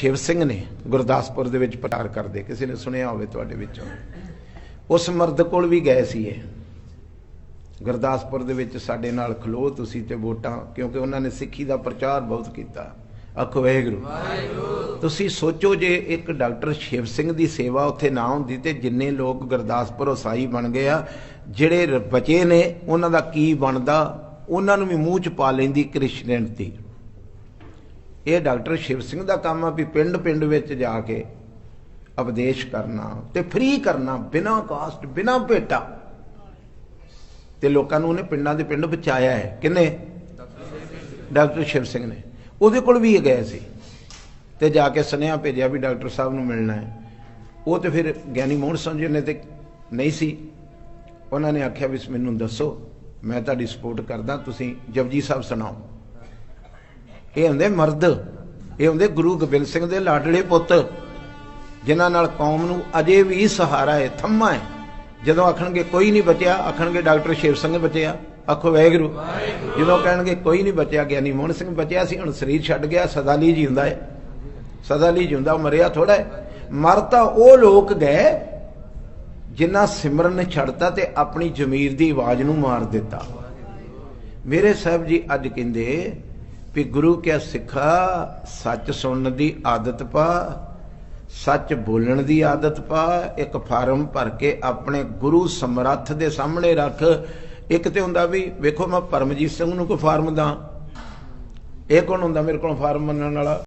ਸ਼ਿਵ ਸਿੰਘ ਨੇ ਗੁਰਦਾਸਪੁਰ ਦੇ ਵਿੱਚ ਪ੍ਰਚਾਰ ਕਰਦੇ। ਕਿਸੇ ਨੇ ਸੁਣਿਆ ਹੋਵੇ ਤੁਹਾਡੇ ਵਿੱਚੋਂ। ਉਸ ਮਰਦ ਕੋਲ ਵੀ ਗਏ ਸੀ ਇਹ। ਗੁਰਦਾਸਪੁਰ ਦੇ ਵਿੱਚ ਸਾਡੇ ਨਾਲ ਖਲੋ ਤੁਸੀਂ ਤੇ ਵੋਟਾਂ ਕਿਉਂਕਿ ਉਹਨਾਂ ਨੇ ਸਿੱਖੀ ਦਾ ਪ੍ਰਚਾਰ ਬਹੁਤ ਕੀਤਾ। ਆਖੋ ਵਾਹਿਗੁਰੂ। ਤੁਸੀਂ ਸੋਚੋ ਜੇ ਇੱਕ ਡਾਕਟਰ ਸ਼ਿਵ ਸਿੰਘ ਦੀ ਸੇਵਾ ਉੱਥੇ ਨਾ ਹੁੰਦੀ ਤੇ ਜਿੰਨੇ ਲੋਕ ਗੁਰਦਾਸਪੁਰ ਉਸਾਈ ਬਣ ਗਏ ਆ ਜਿਹੜੇ ਬਚੇ ਨੇ ਉਹਨਾਂ ਦਾ ਕੀ ਬਣਦਾ? ਉਹਨਾਂ ਨੂੰ ਵੀ ਮੂੰਹ ਚ ਪਾ ਲੈਂਦੀ ਕ੍ਰਿਸਚੀਅਨਟੀ ਇਹ ਡਾਕਟਰ ਸ਼ਿਵ ਸਿੰਘ ਦਾ ਕੰਮ ਆ ਵੀ ਪਿੰਡ ਪਿੰਡ ਵਿੱਚ ਜਾ ਕੇ ਉਪਦੇਸ਼ ਕਰਨਾ ਤੇ ਫ੍ਰੀ ਕਰਨਾ, ਬਿਨਾਂ ਕਾਸਟ ਬਿਨਾਂ ਭੇਟਾ। ਤੇ ਲੋਕਾਂ ਨੂੰ ਉਹਨੇ ਪਿੰਡਾਂ ਦੇ ਪਿੰਡ ਬਚਾਇਆ ਹੈ। ਕਿੰਨੇ? ਡਾਕਟਰ ਸ਼ਿਵ ਸਿੰਘ ਨੇ। ਉਹਦੇ ਕੋਲ ਵੀ ਇਹ ਗਏ ਸੀ। ਤੇ ਜਾ ਕੇ ਸੁਨੇਹਾ ਭੇਜਿਆ ਵੀ ਡਾਕਟਰ ਸਾਹਿਬ ਨੂੰ ਮਿਲਣਾ ਹੈ। ਉਹ ਤੇ ਫਿਰ ਗਿਆਨੀ ਮੋਹਨ ਸਿੰਘ ਜੀ ਨੇ ਤੇ ਨਹੀਂ ਸੀ। ਉਹਨਾਂ ਨੇ ਆਖਿਆ ਵੀ ਮੈਨੂੰ ਦੱਸੋ। ਮੈਂ ਤੁਹਾਡੀ ਸਪੋਰਟ ਕਰਦਾ। ਤੁਸੀਂ ਜਪਜੀ ਸਾਹਿਬ ਸੁਣਾਓ। ਇਹ ਹੁੰਦੇ ਮਰਦ, ਇਹ ਹੁੰਦੇ ਗੁਰੂ ਗੋਬਿੰਦ ਸਿੰਘ ਦੇ ਲਾਡਲੇ ਪੁੱਤ, ਜਿਨ੍ਹਾਂ ਨਾਲ ਕੌਮ ਨੂੰ ਅਜੇ ਵੀ ਸਹਾਰਾ ਹੈ, ਥੰਮਾ ਹੈ। ਜਦੋਂ ਆਖਣਗੇ ਕੋਈ ਨਹੀਂ ਬਚਿਆ, ਆਖਣਗੇ ਡਾਕਟਰ ਸ਼ੇਰ ਸਿੰਘ ਬਚਿਆ। ਆਖੋ ਵਾਹਿਗੁਰੂ। ਜਦੋਂ ਕਹਿਣਗੇ ਕੋਈ ਨਹੀਂ ਬਚਿਆ, ਗਿਆਨੀ ਮੋਹਨ ਸਿੰਘ ਬਚਿਆ ਸੀ ਹੁਣ ਸਰੀਰ ਛੱਡ ਗਿਆ, ਸਦਾ ਲਈ ਜਿਉਂਦਾ ਹੈ। ਸਦਾ ਲਈ ਜਿਉਂਦਾ, ਉਹ ਮਰਿਆ ਥੋੜਾ ਹੈ। ਮਰ ਤਾਂ ਉਹ ਲੋਕ ਗਏ, ਜਿਨ੍ਹਾਂ ਸਿਮਰਨ ਨੇ ਛੱਡਤਾ ਤੇ ਆਪਣੀ ਜ਼ਮੀਰ ਦੀ ਆਵਾਜ਼ ਨੂੰ ਮਾਰ ਦਿੱਤਾ। ਮੇਰੇ ਸਾਹਿਬ ਜੀ ਅੱਜ ਕਹਿੰਦੇ ਵੀ ਗੁਰੂ ਕਿਆ ਸਿੱਖਾ, ਸੱਚ ਸੁਣਨ ਦੀ ਆਦਤ ਪਾ, ਸੱਚ ਬੋਲਣ ਦੀ ਆਦਤ ਪਾ, ਇੱਕ ਫਾਰਮ ਭਰ ਕੇ ਆਪਣੇ ਗੁਰੂ ਸਮਰੱਥ ਦੇ ਸਾਹਮਣੇ ਰੱਖ। ਇੱਕ ਤੇ ਹੁੰਦਾ ਵੀ, ਵੇਖੋ ਮੈਂ ਪਰਮਜੀਤ ਸਿੰਘ ਨੂੰ ਕੋਈ ਫਾਰਮ ਦਾਂ। ਇਹ ਕੌਣ ਹੁੰਦਾ ਮੇਰੇ ਕੋਲ ਫਾਰਮ ਮੰਨਣ ਵਾਲਾ?